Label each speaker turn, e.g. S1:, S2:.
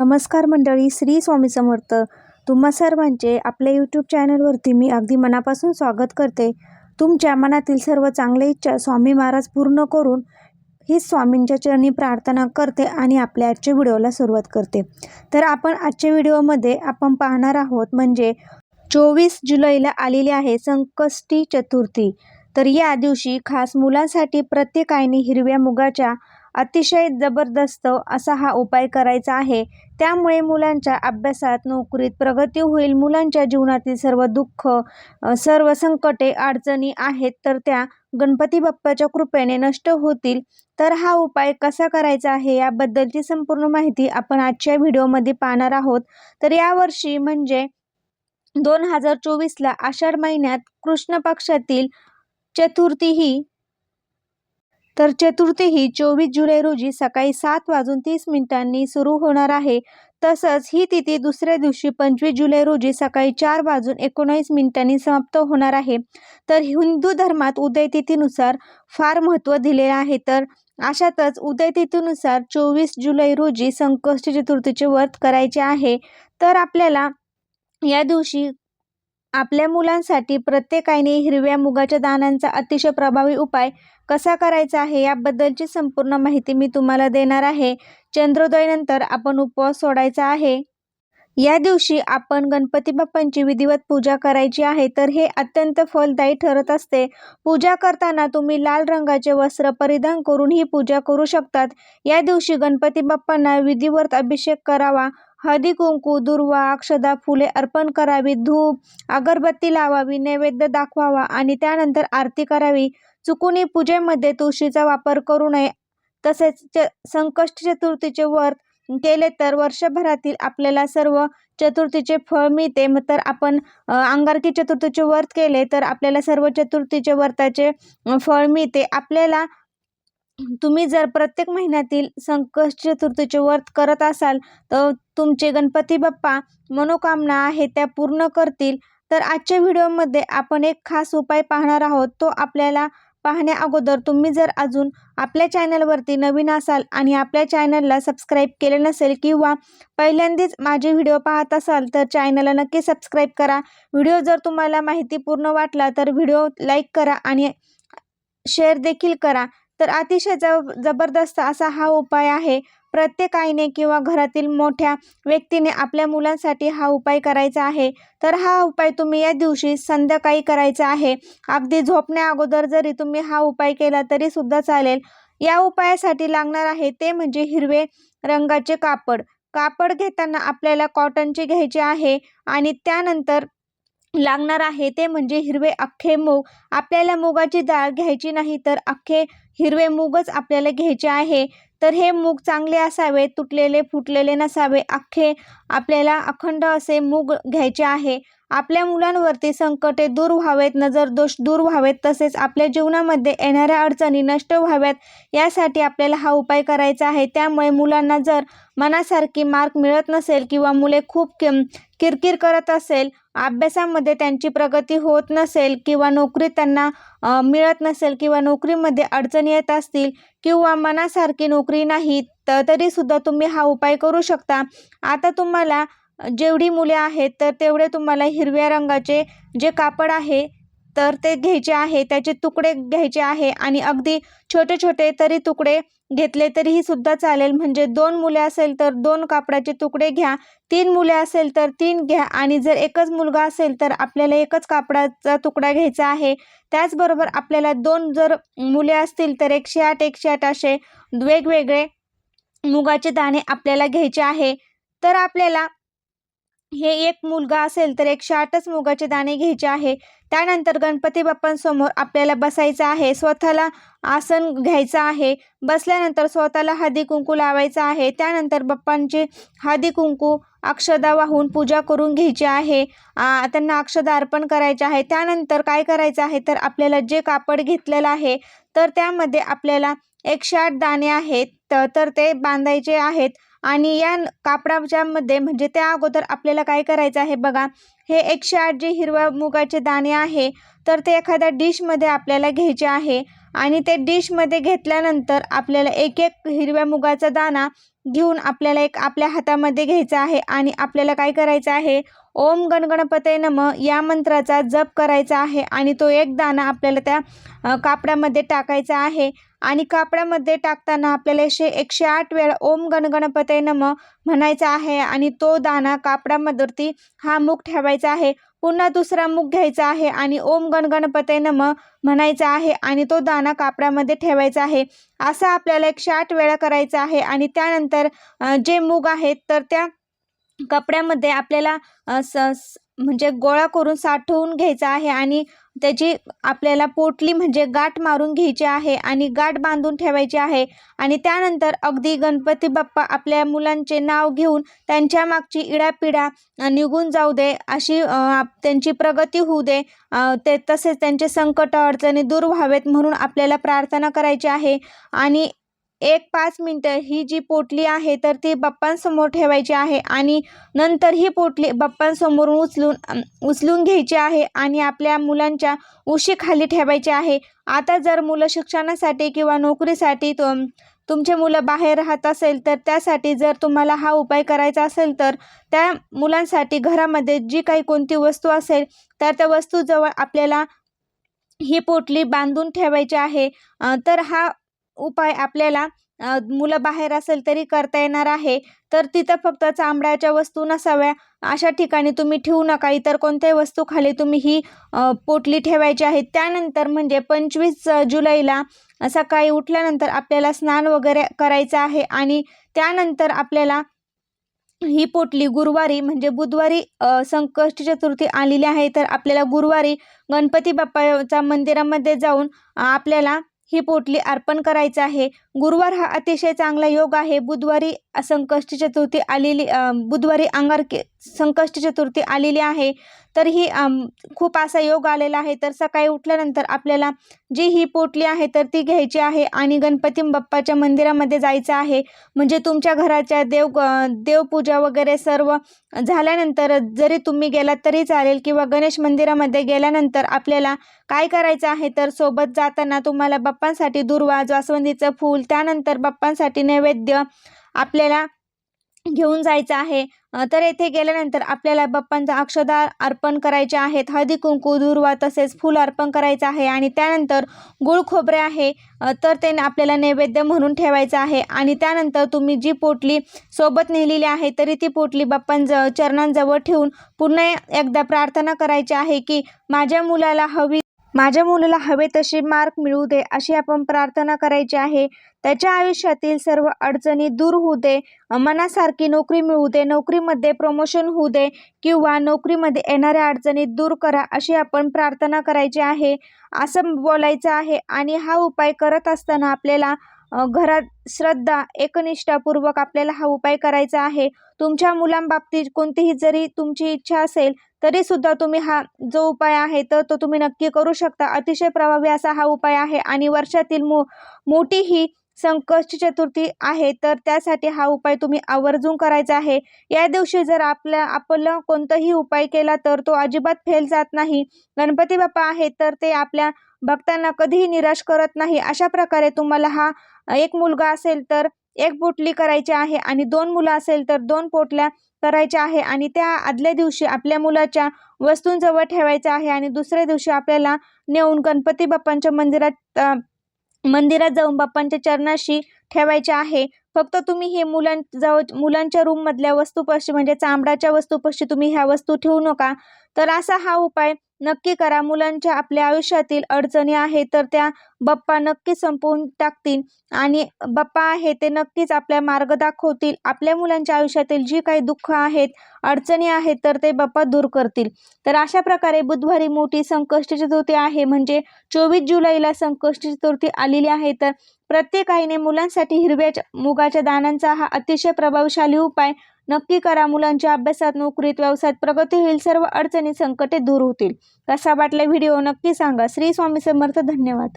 S1: नमस्कार मंडळी श्री स्वामी समर्थ. तुम्हा सर्वांचे आपल्या यूट्यूब चॅनलवरती मी अगदी मनापासून स्वागत करते. तुमच्या मनातील सर्व चांगल्या इच्छा स्वामी महाराज पूर्ण करून हीच स्वामींच्या चरणी प्रार्थना करते आणि आपल्या आजच्या व्हिडिओला सुरुवात करते. तर आपण आजच्या व्हिडिओमध्ये आपण पाहणार आहोत म्हणजे चोवीस जुलैला आलेली आहे संकष्टी चतुर्थी. तर या दिवशी खास मुलांसाठी प्रत्येक आईने हिरव्या मुगाच्या अतिशय जबरदस्त असा हा उपाय करायचा आहे त्यामुळे मुलांच्या अभ्यासात नोकरीत प्रगती होईल. मुलांच्या जीवनातील सर्व दुःख सर्व संकटे अडचणी आहेत तर त्या गणपती बाप्पाच्या कृपेने नष्ट होतील. तर हा उपाय कसा करायचा आहे याबद्दलची संपूर्ण माहिती आपण आजच्या व्हिडिओमध्ये पाहणार आहोत. तर यावर्षी म्हणजे दोन हजार चोवीसला आषाढ महिन्यात कृष्ण पक्षातील चतुर्थी ही तर चतुर्थी ही चोवीस जुलै रोजी सकाळी सात वाजून तीस मिनिटांनी सुरू होणार आहे. तसंच ही तिथी दुसऱ्या दिवशी पंचवीस जुलै रोजी सकाळी चार वाजून एकोणावीस मिनिटांनी समाप्त होणार आहे. तर हिंदू धर्मात उदयतिथीनुसार फार महत्त्व दिलेलं आहे. तर अशातच उदयतिथीनुसार चोवीस जुलै रोजी संकष्टी चतुर्थीचे व्रत करायचे आहे. तर आपल्याला या दिवशी आपल्या मुलांसाठी प्रत्येकाने हिरव्या मुगाच्या दाण्यांचा अतिशय प्रभावी उपाय कसा करायचा आहे याबद्दलची संपूर्ण माहिती मी तुम्हाला देणार आहे. चंद्रोदयनंतर आपण उपवास सोडायचा आहे. या दिवशी आपण गणपती बाप्पांची विधिवत पूजा करायची आहे तर हे अत्यंत फलदायी ठरत असते. पूजा करताना तुम्ही लाल रंगाचे वस्त्र परिधान करून ही पूजा करू शकतात. या दिवशी गणपती बाप्पांना विधिवत अभिषेक करावा हळदी कुंकू दुर्वा अक्षदा फुले अर्पण करावी धूप अगरबत्ती लावावी नैवेद्य दाखवावा आणि त्यानंतर आरती करावी. चुकूनही पूजेमध्ये तुळशीचा वापर करू नये. तसेच च संकष्ट चतुर्थीचे व्रत केले तर वर्षभरातील आपल्याला सर्व चतुर्थीचे फळ मिळते. मग तर आपण अंगारकी चतुर्थीचे व्रत केले तर आपल्याला सर्व चतुर्थीचे व्रताचे फळ मिळते. आपल्याला तुम्ही जर प्रत्येक महिन्यातील संकष्ट चतुर्थीचे व्रत करत असाल तर तुमचे गणपती बाप्पा मनोकामना आहे त्या पूर्ण करतील. तर आजच्या व्हिडिओमध्ये आपण एक खास उपाय पाहणार आहोत. तो आपल्याला पाहण्या अगोदर तुम्ही जर अजून आपल्या चॅनलवरती नवीन असाल आणि आपल्या चॅनलला सबस्क्राईब केले नसेल किंवा पहिल्यांदाच माझे व्हिडिओ पाहत असाल तर चॅनलला नक्की सबस्क्राईब करा. व्हिडिओ जर तुम्हाला माहिती पूर्ण वाटला तर व्हिडिओ लाईक करा आणि शेअर देखील करा. तर अतिशय जब जबरदस्त असा हा उपाय आहे. प्रत्येक आईने किंवा घरातील मोठ्या व्यक्तीने आपल्या मुलांसाठी हा उपाय करायचा आहे. तर हा उपाय तुम्ही या दिवशी संध्याकाळी करायचा आहे. अगदी झोपण्या अगोदर जरी तुम्ही हा उपाय केला तरी सुद्धा चालेल. या उपायासाठी लागणार आहे ते म्हणजे हिरवे रंगाचे कापड. कापड घेताना आपल्याला कॉटनचे घ्यायचे आहे आणि त्यानंतर लागणार आहे. ते म्हणजे हिरवे अख्खे मूग. आपल्याला मुगाची डाळ घ्यायची नाही तर अख्खे हिरवे मूगच आपल्याला घ्यायचे आहे. तर हे मूग चांगले असावे तुटलेले फुटलेले नसावे. अख्खे आपल्याला अखंड असे मूग घ्यायचे आहे. आपल्या मुलांवरती संकटे दूर व्हावेत नजर दोष दूर व्हावेत तसेच आपल्या जीवनामध्ये येणाऱ्या अडचणी नष्ट व्हाव्यात यासाठी आपल्याला हा उपाय करायचा आहे. त्यामुळे मुलांना जर मनासारखी मार्क मिळत नसेल किंवा मुले खूप किम किरकिर करत असेल अभ्यासामध्ये त्यांची प्रगती होत नसेल किंवा नोकरी त्यांना मिळत नसेल किंवा नोकरीमध्ये अडचणी येत असतील किंवा मनासारखी नोकरी नाही तर तरीसुद्धा तुम्ही हा उपाय करू शकता. आता तुम्हाला जेवढी मुले आहेत तर तेवढे तुम्हाला हिरव्या रंगाचे जे कापड आहे तर ते घ्यायचे आहे त्याचे तुकडे घ्यायचे आहे आणि अगदी छोटे छोटे तरी तुकडे घेतले तरीही सुद्धा चालेल. म्हणजे दोन मुले असेल तर दोन कापडाचे तुकडे घ्या तीन मुले असेल तर तीन घ्या आणि जर एकच मुलगा असेल तर आपल्याला एकच कापडाचा तुकडा घ्यायचा आहे. त्याचबरोबर आपल्याला दोन जर मुले असतील तर एकशे आठ एकशे आठ असे वेगवेगळे मुगाचे दाणे आपल्याला घ्यायचे आहे. तर आपल्याला हे एक मुलगा असेल तर एकशे आठच मुगाचे दाणे घ्यायचे आहे. त्यानंतर गणपती बाप्पांसमोर आपल्याला बसायचं आहे. स्वतःला आसन घ्यायचं आहे. बसल्यानंतर स्वतःला हळदी कुंकू लावायचं आहे. त्यानंतर बाप्पांचे हळदी कुंकू अक्षदा वाहून पूजा करून घ्यायची आहे. त्यांना अक्षदा अर्पण करायचे आहे. त्यानंतर काय करायचं आहे तर आपल्याला जे कापड घेतलेलं आहे तर त्यामध्ये आपल्याला एकशे आठ दाणे आहेत. तर ते बांधायचे आहेत. आणि या न- म्हणजे त्या अगोदर आपल्याला काय करायचं आहे बघा हे एकशे आठ जे हिरव्या मुगाचे दाणे आहे तर ते एखाद्या डिशमध्ये आपल्याला घ्यायचे आहे. आणि ते डिशमध्ये घेतल्यानंतर आपल्याला एक एक हिरव्या मुगाचा दाणा घेऊन आपल्याला एक आपल्या हातामध्ये घ्यायचा आहे. आणि आपल्याला काय करायचं आहे ओम गणगणपते नम. या मंत्राचा जप करायचा आहे आणि तो एक दाणा आपल्याला त्या कापडामध्ये टाकायचा आहे. आणि कापडामध्ये टाकताना आपल्याला एकशे एकशे आठ वेळा ओम गणगणपते नम म्हणायचा आहे आणि तो दाणा कापडामधवरती हा मूग ठेवायचा आहे. पुन्हा दुसरा मूग घ्यायचा आहे आणि ओम गणगणपते नम म्हणायचा आहे आणि तो दाणा कापडामध्ये ठेवायचा आहे. असं आपल्याला एकशे आठ वेळा करायचं आहे आणि त्यानंतर जे मूग आहेत तर त्या कपड्यामध्ये आपल्याला स म्हणजे गोळा करून साठवून घ्यायचा आहे आणि त्याची आपल्याला पोटली म्हणजे गाठ मारून घ्यायची आहे आणि गाठ बांधून ठेवायची आहे आणि त्यानंतर अगदी गणपती बाप्पा आपल्या मुलांचे नाव घेऊन त्यांच्या मागची इडापिडा निघून जाऊ दे अशी त्यांची प्रगती होऊ दे ते तसेच त्यांचे संकट अडचणी दूर व्हावेत म्हणून आपल्याला प्रार्थना करायची आहे आणि एक पाच मिनटं ही जी पोटली आहे तर ती बाप्पांसमोर ठेवायची आहे आणि नंतर ही पोटली बाप्पांसमोरून उचलून उचलून घ्यायची आहे आणि आपल्या मुलांच्या उशीखाली ठेवायची आहे. आता जर मुलं शिक्षणासाठी किंवा नोकरीसाठी तो तुमचे मुलं बाहेर राहत असेल तर त्यासाठी जर तुम्हाला हा उपाय करायचा असेल तर त्या मुलांसाठी घरामध्ये जी काही कोणती वस्तू असेल तर त्या वस्तूजवळ आपल्याला ही पोटली बांधून ठेवायची आहे. तर हा उपाय आपल्याला मुलं बाहेर असेल तरी करता येणार आहे. तर तिथं फक्त चामड्याच्या वस्तू नसाव्या. अशा ठिकाणी तुम्ही ठेवू नका. इतर कोणत्याही वस्तू खाली तुम्ही ही पोटली ठेवायची आहे. त्यानंतर म्हणजे पंचवीस जुलैला सकाळी उठल्यानंतर आपल्याला स्नान वगैरे करायचं आहे आणि त्यानंतर आपल्याला ही पोटली गुरुवारी म्हणजे बुधवारी संकष्टी चतुर्थी आलेली आहे. तर आपल्याला गुरुवारी गणपती बाप्पाच्या मंदिरामध्ये जाऊन आपल्याला ही पोटली अर्पण करायचं आहे. गुरुवार हा अतिशय चांगला योग आहे. बुधवारी संकष्टी चतुर्थी आलेली बुधवारी अंगारकी संकष्टी चतुर्थी आलेली आहे तर ही खूप असा योग आलेला आहे. तर सकाळी उठल्यानंतर आपल्याला जी ही पोटली आहे तर ती घ्यायची आहे आणि गणपती बाप्पाच्या मंदिरामध्ये जायचं आहे. म्हणजे तुमच्या घराच्या देव देवपूजा वगैरे सर्व झाल्यानंतर जरी तुम्ही गेलात तरी चालेल किंवा गणेश मंदिरामध्ये गेल्यानंतर आपल्याला काय करायचं आहे तर सोबत जाताना तुम्हाला बाप्पांसाठी दुर्वा जास्वंदीचं फूल त्यानंतर बाप्पांसाठी नैवेद्य आपल्याला घेऊन जायचं आहे. तर येथे गेल्यानंतर आपल्याला बाप्पांचा अक्षदा अर्पण करायचे आहेत. हळदी कुंकू दुर्वा तसेच फूल अर्पण करायचं आहे आणि त्यानंतर गुळ खोबरे आहे. तर ते आपल्याला नैवेद्य म्हणून ठेवायचं आहे आणि त्यानंतर तुम्ही जी पोटली सोबत नेलेली आहे तरी ती पोटली बाप्पांज चरणांजवळ ठेवून पुन्हा एकदा प्रार्थना करायची आहे की माझ्या मुलाला हवी माझ्या मुलाला हवे तसे मार्क मिळू दे अशी आपण प्रार्थना करायची आहे. त्याच्या आयुष्यातील सर्व अडचणी दूर होऊ दे मनासारखी नोकरी मिळू दे नोकरीमध्ये प्रमोशन होऊ दे किंवा नोकरीमध्ये येणाऱ्या अडचणी दूर करा अशी आपण प्रार्थना करायची आहे. असं बोलायचं आहे आणि हा उपाय करत असताना आपल्याला घरात श्रद्धा एकनिष्ठापूर्वक आपल्याला हा उपाय करायचा आहे. तुमच्या मुलांबाबतीत कोणतीही जरी तुमची इच्छा असेल तरी सुद्धा तुम्ही हा जो उपाय आहे तर तो तुम्ही नक्की करू शकता. अतिशय प्रभावी असा हा उपाय आहे आणि वर्षातील मो मोठी ही संकष्ट चतुर्थी आहे तर त्यासाठी हा उपाय तुम्ही आवर्जून करायचा आहे. या दिवशी जर आपल्या आपलं कोणताही उपाय केला तर तो अजिबात फेल जात नाही. गणपती बाप्पा आहेत तर ते आपल्या भक्तांना कधीही निराश करत नाही. अशा प्रकारे तुम्हाला हा एक मुलगा असेल तर एक पोटली करायची आहे आणि दोन मुलं असेल तर दोन पोटल्या करायच्या आहे आणि त्या आदल्या दिवशी आपल्या मुलाच्या वस्तूंजवळ ठेवायचं आहे आणि दुसऱ्या दिवशी आपल्याला नेऊन गणपती बाप्पांच्या मंदिरात मंदिरात जाऊन बाप्पांच्या चरणाशी ठेवायचे आहे. फक्त तुम्ही हे मुलांजवळ मुलांच्या रूममधल्या वस्तूपाशी म्हणजे चामड्याच्या वस्तूपाशी तुम्ही ह्या वस्तू ठेवू नका. तर असा हा उपाय नक्की करा. मुलांच्या आपल्या आयुष्यातील अडचणी आहेत तर त्या बाप्पा नक्की संपवून टाकतील आणि बाप्पा आहे ते नक्कीच आपल्या मार्ग दाखवतील. आपल्या मुलांच्या आयुष्यातील जी काही दुःख आहेत अडचणी आहेत तर ते बाप्पा दूर करतील. तर अशा प्रकारे बुधवारी मोठी संकष्ट चतुर्थी आहे. म्हणजे चोवीस जुलैला संकष्ट चतुर्थी आलेली आहे. तर प्रत्येक आईने मुलांसाठी हिरव्या मुगाच्या दाण्यांचा हा अतिशय प्रभावशाली उपाय नक्की करा. मुलांच्या अभ्यासात नोकरीत व्यवसायात प्रगती होईल. सर्व अडचणी संकटे दूर होतील. कसा वाटला व्हिडिओ नक्की सांगा. श्री स्वामी समर्थ. धन्यवाद.